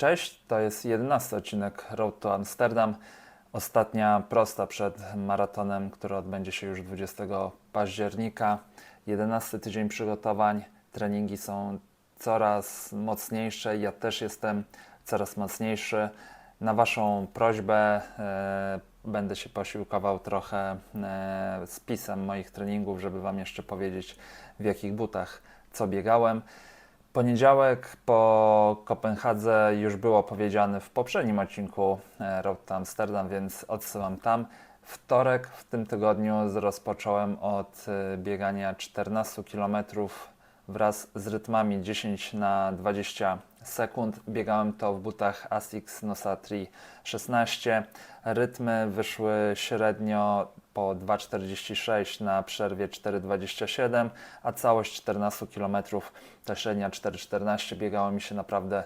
Cześć, to jest 11 odcinek Road to Amsterdam. Ostatnia prosta przed maratonem, który odbędzie się już 20 października. 11 tydzień przygotowań. Treningi są coraz mocniejsze. Ja też jestem coraz mocniejszy. Na Waszą prośbę e, będę się posiłkował trochę e, spisem moich treningów, żeby Wam jeszcze powiedzieć, w jakich butach co biegałem. Poniedziałek po Kopenhadze już było powiedziane w poprzednim odcinku e, Road to Amsterdam, więc odsyłam tam. Wtorek w tym tygodniu rozpocząłem od e, biegania 14 km wraz z rytmami 10 na 20 sekund. Biegałem to w butach Asics Nosa 3 16. Rytmy wyszły średnio po 2,46 na przerwie 4,27, a całość 14 km ta średnia 4,14 biegało mi się naprawdę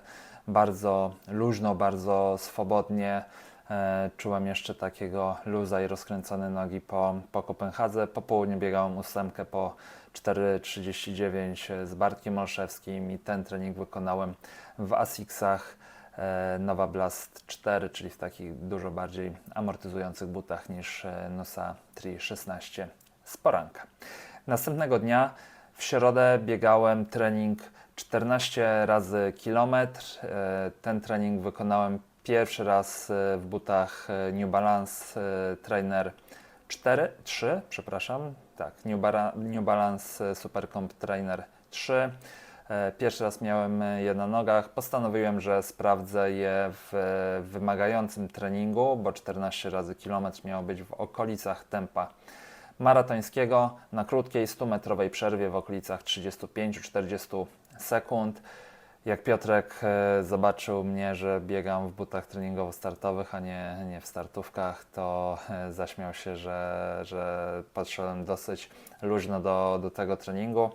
bardzo luźno, bardzo swobodnie. E, Czułem jeszcze takiego luza i rozkręcone nogi po, po Kopenhadze. Po południu biegałem ósemkę po 4,39 z Bartkiem Olszewskim i ten trening wykonałem w Asicsach e, Nova Blast 4, czyli w takich dużo bardziej amortyzujących butach niż e, Nosa 316 z poranka. Następnego dnia w środę biegałem trening 14 razy kilometr. E, Ten trening wykonałem pierwszy raz e, w butach e, New Balance e, Trainer 4, 3, przepraszam, tak, New, Bara, New Balance e, Supercomp Trainer 3. E, Pierwszy raz miałem je na nogach. Postanowiłem, że sprawdzę je w e, wymagającym treningu, bo 14 razy kilometr miało być w okolicach tempa maratońskiego na krótkiej 100-metrowej przerwie w okolicach 35-40 sekund. Jak Piotrek e, zobaczył mnie, że biegam w butach treningowo-startowych, a nie, nie w startówkach, to e, zaśmiał się, że, że podszedłem dosyć luźno do, do tego treningu.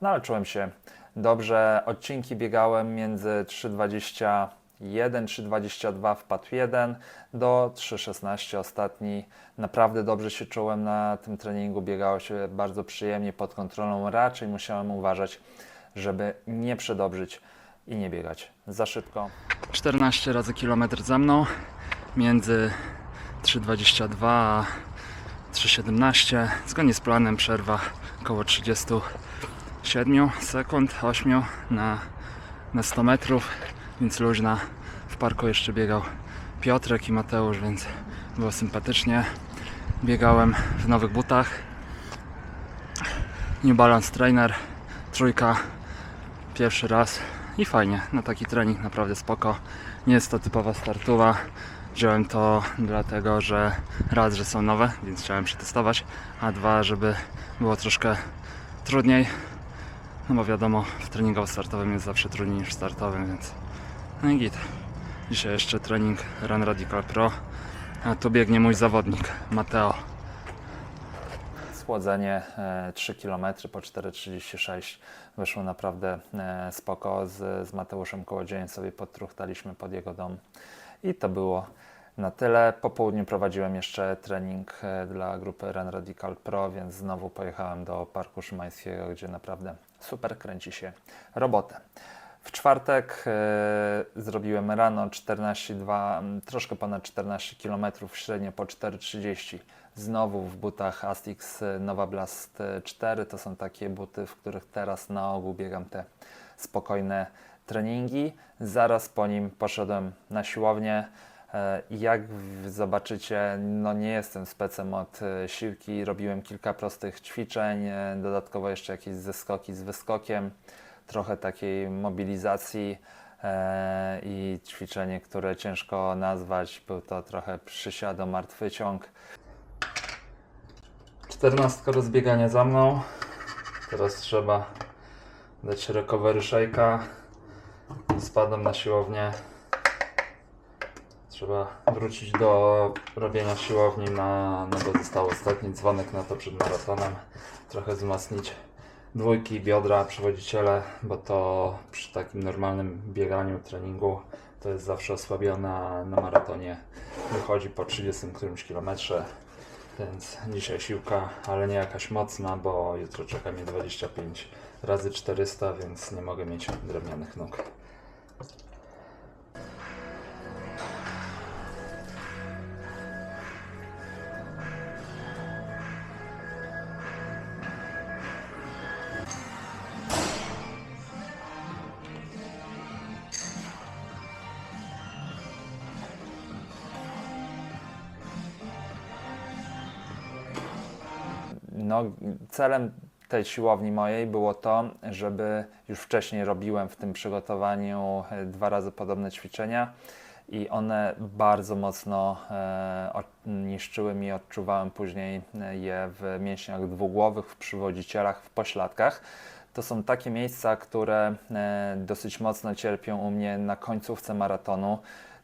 No ale czułem się dobrze. Odcinki biegałem między 3,21, 3,22 wpadł 1 do 3,16 ostatni. Naprawdę dobrze się czułem na tym treningu, biegało się bardzo przyjemnie, pod kontrolą. Raczej musiałem uważać, żeby nie przedobrzyć i nie biegać. Za szybko. 14 razy kilometr za mną między 3,22 a 3,17 zgodnie z planem przerwa około 37 sekund 8 na, na 100 metrów więc luźna. W parku jeszcze biegał Piotrek i Mateusz więc było sympatycznie. Biegałem w nowych butach. New Balance Trainer trójka pierwszy raz i fajnie, na taki trening naprawdę spoko. Nie jest to typowa startowa. Wziąłem to dlatego, że raz, że są nowe, więc chciałem przetestować, a dwa, żeby było troszkę trudniej. No bo wiadomo, w treningowo-startowym jest zawsze trudniej niż w startowym, więc no i git. Dzisiaj jeszcze trening Run Radical Pro, a tu biegnie mój zawodnik, Mateo. Schłodzenie e, 3 km po 4,36 wyszło naprawdę e, spoko. Z, z Mateuszem Kołodziejem sobie podtruchtaliśmy pod jego dom i to było na tyle. Po południu prowadziłem jeszcze trening e, dla grupy Run Radical Pro, więc znowu pojechałem do Parku Szymańskiego, gdzie naprawdę super kręci się robotę. W czwartek e, zrobiłem rano 14,2, m, troszkę ponad 14 km, średnio po 4,30. Znowu w butach Asics e, Nova Blast e, 4. To są takie buty, w których teraz na ogół biegam te spokojne treningi. Zaraz po nim poszedłem na siłownię. E, Jak zobaczycie, no nie jestem specem od e, siłki. Robiłem kilka prostych ćwiczeń, e, dodatkowo jeszcze jakieś zeskoki z wyskokiem, trochę takiej mobilizacji e, i ćwiczenie, które ciężko nazwać. Był to trochę przysiado, martwy ciąg. Czternastka rozbiegania za mną. Teraz trzeba dać recovery shake'a. Spadam na siłownię. Trzeba wrócić do robienia siłowni, na, no bo został ostatni dzwonek na to przed maratonem. Trochę wzmocnić dwójki, biodra, przewodziciele, bo to przy takim normalnym bieganiu, treningu to jest zawsze osłabione, a na maratonie wychodzi po 30 którymś kilometrze. Więc dzisiaj siłka, ale nie jakaś mocna, bo jutro czeka mnie 25 razy 400, więc nie mogę mieć drewnianych nóg. No, celem tej siłowni mojej było to, żeby już wcześniej robiłem w tym przygotowaniu e, dwa razy podobne ćwiczenia i one bardzo mocno e, niszczyły mi, odczuwałem później e, je w mięśniach dwugłowych, w przywodzicielach, w pośladkach. To są takie miejsca, które dosyć mocno cierpią u mnie na końcówce maratonu.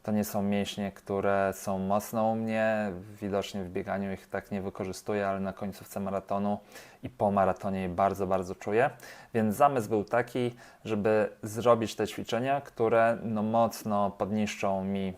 To nie są mięśnie, które są mocno u mnie. Widocznie w bieganiu ich tak nie wykorzystuję, ale na końcówce maratonu i po maratonie je bardzo, bardzo czuję. Więc zamysł był taki, żeby zrobić te ćwiczenia, które no, mocno podniszczą mi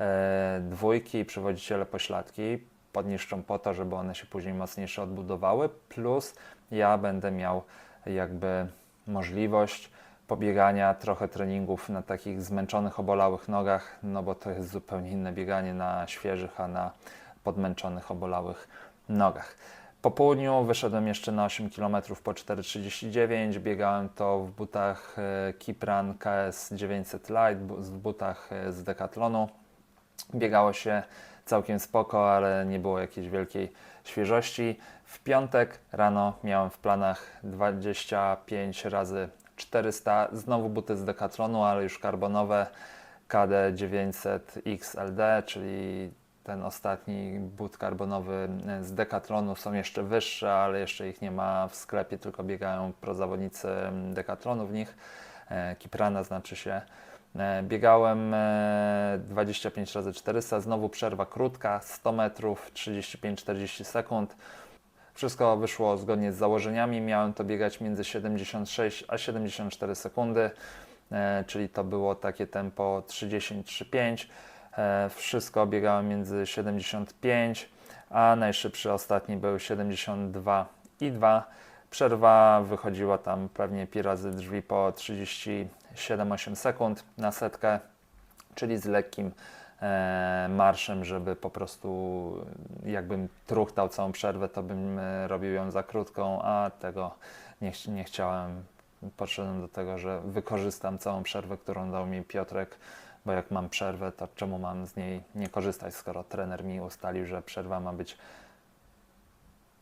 e, dwójki i przewodziciele pośladki. Podniszczą po to, żeby one się później mocniejsze odbudowały. Plus ja będę miał jakby możliwość pobiegania, trochę treningów na takich zmęczonych, obolałych nogach, no bo to jest zupełnie inne bieganie na świeżych, a na podmęczonych, obolałych nogach. Po południu wyszedłem jeszcze na 8 km po 4,39. Biegałem to w butach e, Kipran KS 900 Light, w butach e, z Decathlonu. Biegało się całkiem spoko, ale nie było jakiejś wielkiej świeżości. W piątek rano miałem w planach 25 razy 400, znowu buty z Decathlonu, ale już karbonowe KD 900 XLD, czyli ten ostatni but karbonowy z Decathlonu są jeszcze wyższe, ale jeszcze ich nie ma w sklepie, tylko biegają prozawodnicy Decathlonu w nich. E, Kiprana znaczy się. E, Biegałem e, 25 razy 400, znowu przerwa krótka, 100 metrów, 35-40 sekund. Wszystko wyszło zgodnie z założeniami. Miałem to biegać między 76 a 74 sekundy, e, czyli to było takie tempo 30-35. E, Wszystko biegałem między 75, a najszybszy ostatni był 72 i 2. Przerwa wychodziła tam pewnie pi razy drzwi po 37-8 sekund na setkę, czyli z lekkim marszem, żeby po prostu jakbym truchtał całą przerwę, to bym e, robił ją za krótką, a tego nie, nie chciałem. Podszedłem do tego, że wykorzystam całą przerwę, którą dał mi Piotrek, bo jak mam przerwę, to czemu mam z niej nie korzystać, skoro trener mi ustalił, że przerwa ma być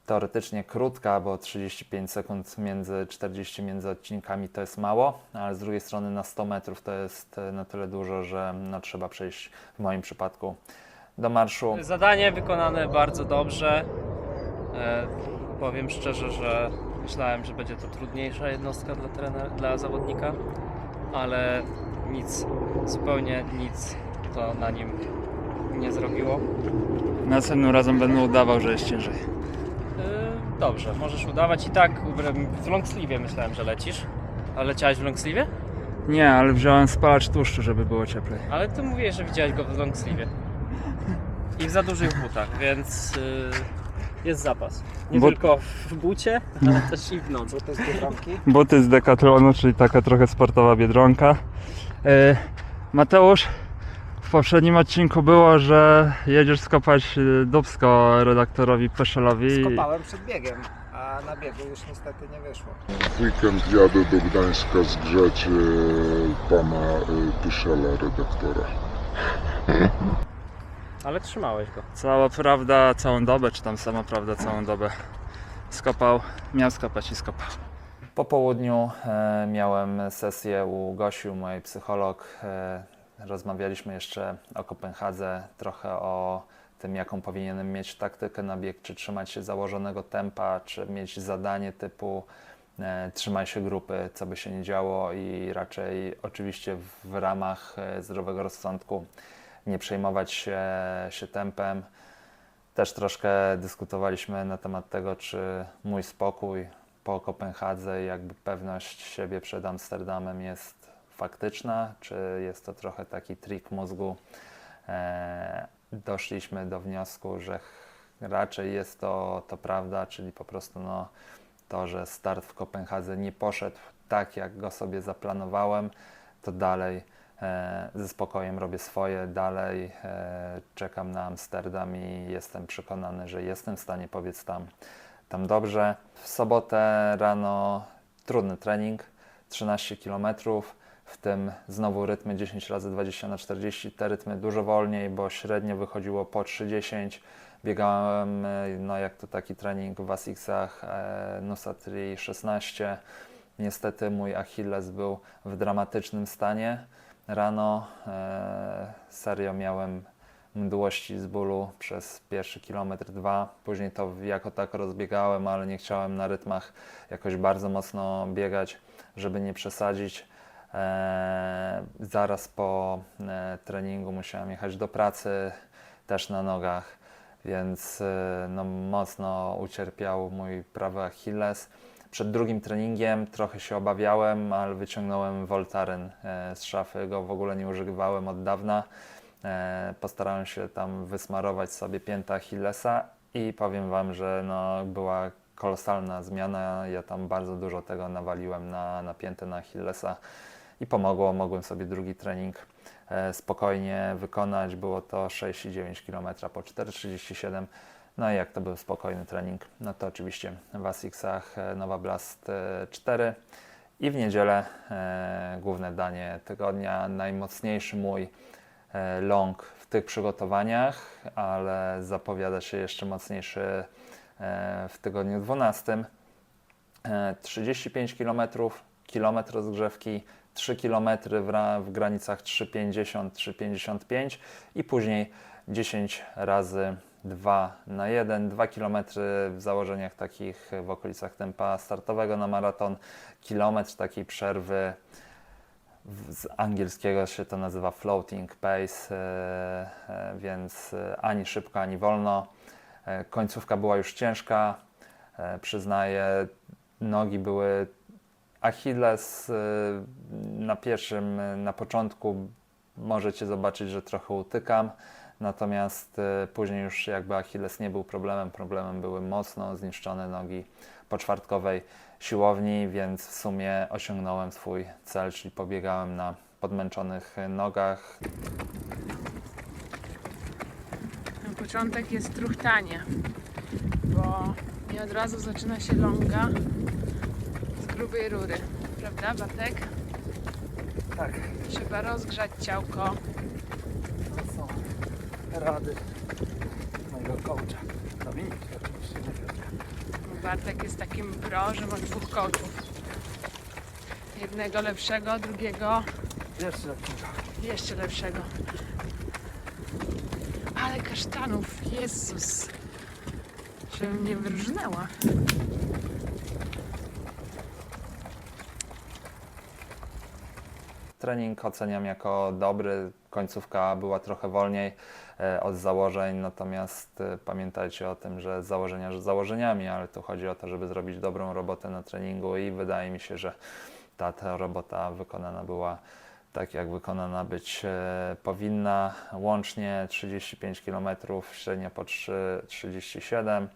teoretycznie krótka, bo 35 sekund między 40 między odcinkami to jest mało, ale z drugiej strony na 100 metrów to jest e, na tyle dużo, że no, trzeba przejść w moim przypadku do marszu. Zadanie wykonane bardzo dobrze. E, powiem szczerze, że myślałem, że będzie to trudniejsza jednostka dla, trener, dla zawodnika, ale nic, zupełnie nic to na nim nie zrobiło. Następnym razem będę udawał, że jest ciężej. Dobrze, możesz udawać i tak w longsleeve myślałem, że lecisz. A leciałeś w longsleeve? Nie, ale wziąłem spalacz tłuszczu, żeby było cieplej. Ale ty mówiłeś, że widziałeś go w longsleeve. I w za dużych butach, więc y, jest zapas. Nie But- tylko w bucie, ale też i w nocy. Buty z Decathlonu, czyli taka trochę sportowa biedronka. E, Mateusz, w poprzednim odcinku było, że jedziesz skopać e, dubsko redaktorowi Peszelowi. Skopałem przed biegiem, a na biegu już niestety nie wyszło. W weekend jadę do Gdańska zgrzać e, pana e, Pyszela, redaktora. Ale trzymałeś go. Cała prawda, całą dobę, czy tam sama prawda, całą dobę skopał, miał skopać i skopał. Po południu e, miałem sesję u Gosiu, mojej psycholog. E, rozmawialiśmy jeszcze o Kopenhadze, trochę o tym, jaką powinienem mieć taktykę na bieg, czy trzymać się założonego tempa, czy mieć zadanie typu e, trzymaj się grupy, co by się nie działo i raczej oczywiście w ramach e, zdrowego rozsądku nie przejmować się, się tempem. Też troszkę dyskutowaliśmy na temat tego, czy mój spokój po Kopenhadze jakby pewność siebie przed Amsterdamem jest faktyczna, czy jest to trochę taki trik mózgu. E, doszliśmy do wniosku, że raczej jest to, to prawda, czyli po prostu no, to, że start w Kopenhadze nie poszedł tak, jak go sobie zaplanowałem, to dalej e, ze spokojem robię swoje, dalej e, czekam na Amsterdam i jestem przekonany, że jestem w stanie powiedz tam, tam dobrze. W sobotę rano trudny trening, 13 km, w tym znowu rytmy 10 razy 20 na 40, te rytmy dużo wolniej, bo średnio wychodziło po 30, Biegałem, e, no jak to taki trening w Asicsach, e, Nusa Tri 16. Niestety mój Achilles był w dramatycznym stanie. Rano e, serio miałem mdłości z bólu przez pierwszy kilometr, dwa. Później to jako tak rozbiegałem, ale nie chciałem na rytmach jakoś bardzo mocno biegać, żeby nie przesadzić. E, zaraz po e, treningu musiałem jechać do pracy, też na nogach, więc e, no, mocno ucierpiał mój prawy Achilles. Przed drugim treningiem trochę się obawiałem, ale wyciągnąłem Voltaren z szafy, go w ogóle nie używałem od dawna. Postarałem się tam wysmarować sobie piętę Achillesa i powiem Wam, że no, była kolosalna zmiana. Ja tam bardzo dużo tego nawaliłem na, na na Achillesa i pomogło. Mogłem sobie drugi trening e, spokojnie wykonać. Było to 6,9 km po 4,37 no i jak to był spokojny trening, no to oczywiście w Asicsach e, Nowa Blast e, 4 i w niedzielę e, główne danie tygodnia, najmocniejszy mój e, long w tych przygotowaniach, ale zapowiada się jeszcze mocniejszy e, w tygodniu 12. E, 35 km, kilometr rozgrzewki, 3 km w, ra- w granicach 3,50-3,55 i później 10 razy 2 na 1, 2 km w założeniach takich w okolicach tempa startowego na maraton, kilometr takiej przerwy z angielskiego się to nazywa floating pace, e, e, więc e, ani szybko, ani wolno. Końcówka była już ciężka, przyznaję, nogi były Achilles e, na pierwszym, na początku możecie zobaczyć, że trochę utykam, natomiast e, później już jakby Achilles nie był problemem, problemem były mocno zniszczone nogi po czwartkowej siłowni, więc w sumie osiągnąłem swój cel, czyli pobiegałem na podmęczonych nogach. Początek jest truchtanie, bo nie od razu zaczyna się longa grubej rury. Prawda, Bartek? Tak, Trzeba rozgrzać ciałko. to są rady mojego coacha. Dominik, oczywiście nie Piotrka. Bartek jest takim pro, że ma dwóch coachów. Jednego lepszego, drugiego Jeszcze lepszego. jeszcze lepszego. Ale kasztanów, Jezus! Żebym nie wyrżnęła. Trening oceniam jako dobry, końcówka była trochę wolniej e, od założeń, natomiast e, pamiętajcie o tym, że założenia że założeniami, ale tu chodzi o to, żeby zrobić dobrą robotę na treningu i wydaje mi się, że ta, ta robota wykonana była tak, jak wykonana być e, powinna. Łącznie 35 km, średnio po 3, 37,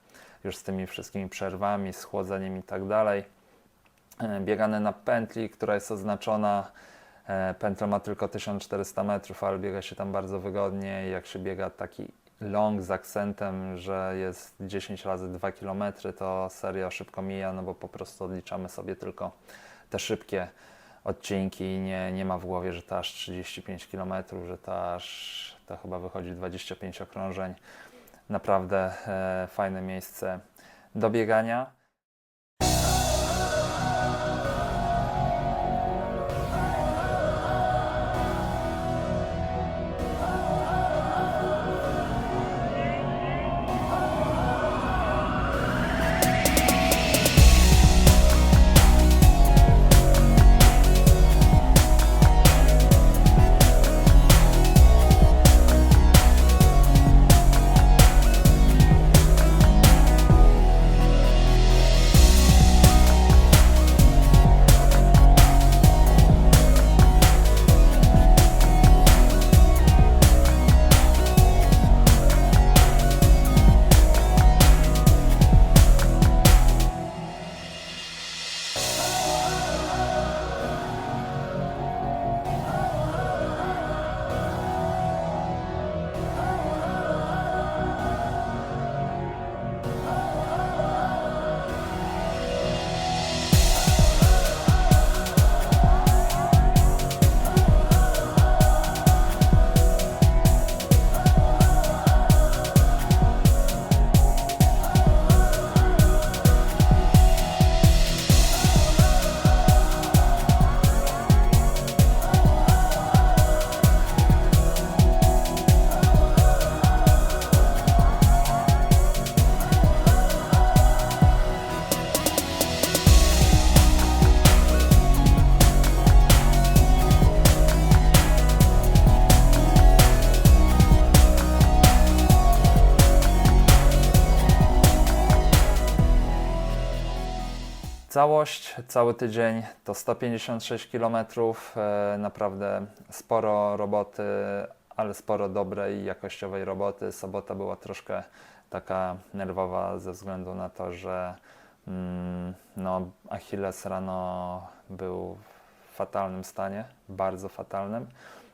już z tymi wszystkimi przerwami, schłodzeniem i tak dalej. Biegane na pętli, która jest oznaczona Pętla ma tylko 1400 metrów, ale biega się tam bardzo wygodnie. Jak się biega taki long z akcentem, że jest 10 razy 2 km, to serio szybko mija, no bo po prostu odliczamy sobie tylko te szybkie odcinki. Nie, nie ma w głowie, że to aż 35 km, że to aż to chyba wychodzi 25 okrążeń. Naprawdę e, fajne miejsce do biegania. Całość, cały tydzień to 156 km. E, naprawdę sporo roboty, ale sporo dobrej, jakościowej roboty. Sobota była troszkę taka nerwowa ze względu na to, że mm, no, Achilles rano był w fatalnym stanie, bardzo fatalnym.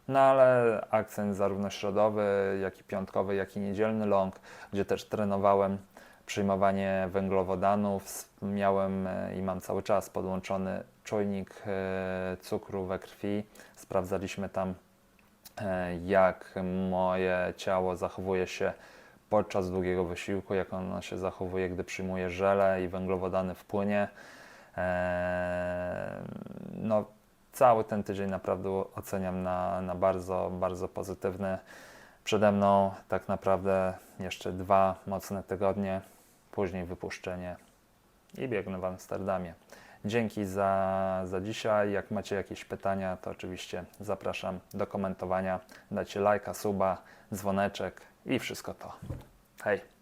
No ale akcent zarówno środowy, jak i piątkowy, jak i niedzielny long, gdzie też trenowałem przyjmowanie węglowodanów. Miałem e, i mam cały czas podłączony czujnik e, cukru we krwi. Sprawdzaliśmy tam, e, jak moje ciało zachowuje się podczas długiego wysiłku, jak ono się zachowuje, gdy przyjmuje żele i węglowodany w płynie. No, cały ten tydzień naprawdę oceniam na, na bardzo, bardzo pozytywny. Przede mną tak naprawdę jeszcze dwa mocne tygodnie, później wypuszczenie i biegnę w Amsterdamie. Dzięki za, za dzisiaj. Jak macie jakieś pytania, to oczywiście zapraszam do komentowania. Dajcie lajka, suba, dzwoneczek i wszystko to. Hej!